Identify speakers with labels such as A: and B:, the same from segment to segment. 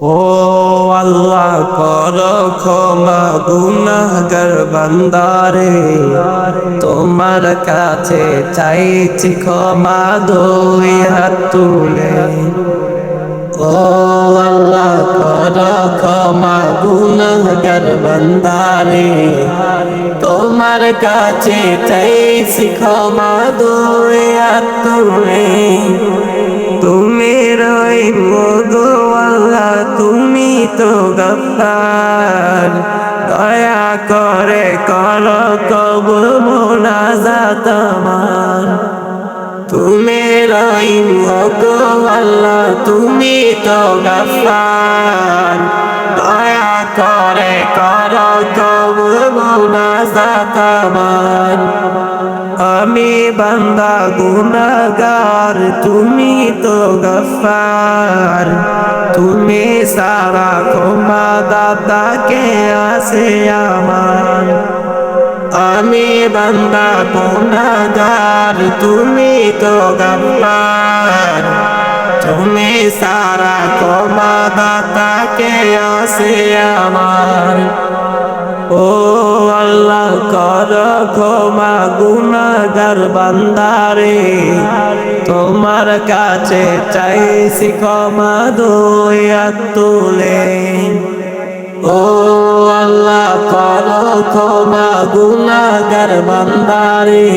A: ও আল্লাহ কর ক্ষমা গুনাহগার বান্দারে। তোমার কাছে চাইছি ক্ষমা দুই হাত তুলে। ও আল্লাহ কর ক্ষমা গুনাহগার বান্দারে। তোমার কাছে চাইছি ক্ষমা দুই হাত তুলে। তো গফার দয়া করে কর কব মোনাজাত আমার। তুমি রই মগো আল্লাহ, তুমি তো গফার দয়া করে কর কব মোনাজাত আমার। আমি বান্দা গুনাগার তুমি তো গফার তুমি সারা ক্ষমা দাদা কে আসে আমার। আমি বান্দা গুনাগার তুমি তো গফার তুমি সারা ক্ষমা দাদা কে আসে আমার। ও আল্লাহ কর, ক্ষমা গুনাগার বান্দারে। তোমার কাছে চাইছি ক্ষমা দয়া তুলে। ও আল্লাহ কর, ক্ষমা গুনাগার বান্দারে।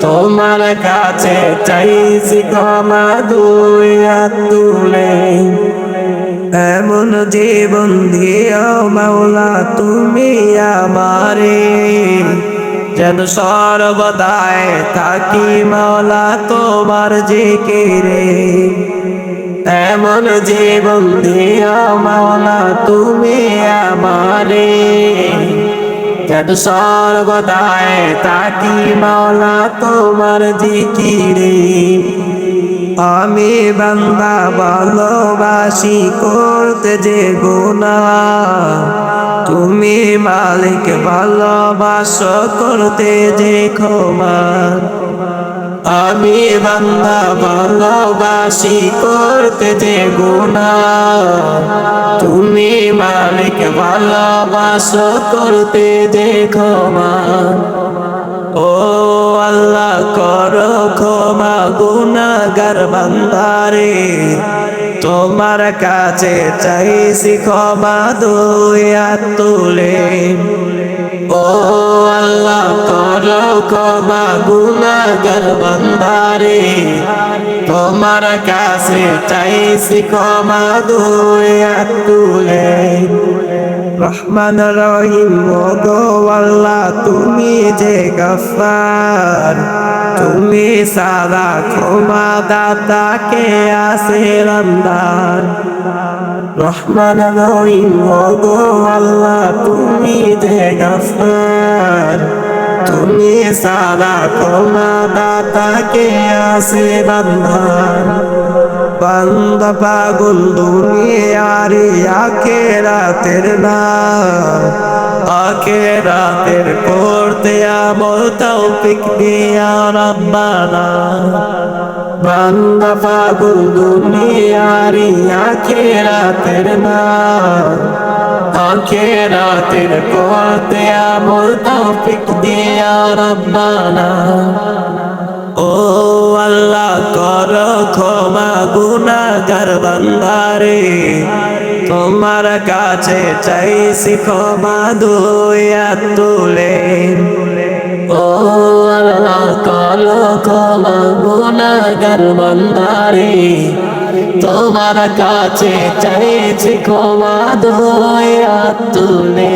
A: তোমার কাছে চাইছি ক্ষমা দয়া তুলে। এমন জীবন দিও মাওলা, তুমি আমারে। যেন সর্বদায় থাকি মাওলা তোমার জিকিরে। এমন জীবন দিও মাওলা, তুমি আমারে। যেন সর্বদায় থাকি মাওলা তোমার জিকিরে। আমি বান্দা, ভালোবাসি করতে যে গোনা তুমি মালিক, ভালোবাস করতে যে ক্ষমা। আমি বান্দা, ভালোবাসি করতে যে গোনা তুমি মালিক, ভালোবাস করতে যে ক্ষমা। ও আল্লাহ কর ক্ষমা গুনাগার বান্দারে। তোমার কাছে চাইছি ক্ষমা, দুয়া তুলে। ও আল্লাহ কর ক্ষমা গুনাগার বান্দারে। তোমার কাছে চাইছি ক্ষমা, দুয়া তুলে। রহমান রহিম আল্লাহ, তুমি যে গফার তুমি সারা ক্ষমা দাতা কে আসে রন্দার রহমান রহিম আল্লাহ, তুমি যে গফার তুমি সারা ক্ষমা দাতা কে আসে বন্ধার বন্দ পাগল দুনিয়ারি আখেরাতের না। আখেরাতের করতে আমল তৌফিক দিয়া রব্বানা। বন্দ পাগল দুনিয়ারি আখেরাতের না। আখেরাতের করতে আমল তৌফিক দিয়া রব্বানা। ও আল্লাহ গুনাগার বান্দারে, তোমার কাছে চাইছি ক্ষমা দুয়া তুলে। ও আল্লাহ কর ক্ষমা গুনাগার বান্দারে, তোমার কাছে চাইছি ক্ষমা দুয়া তুলে।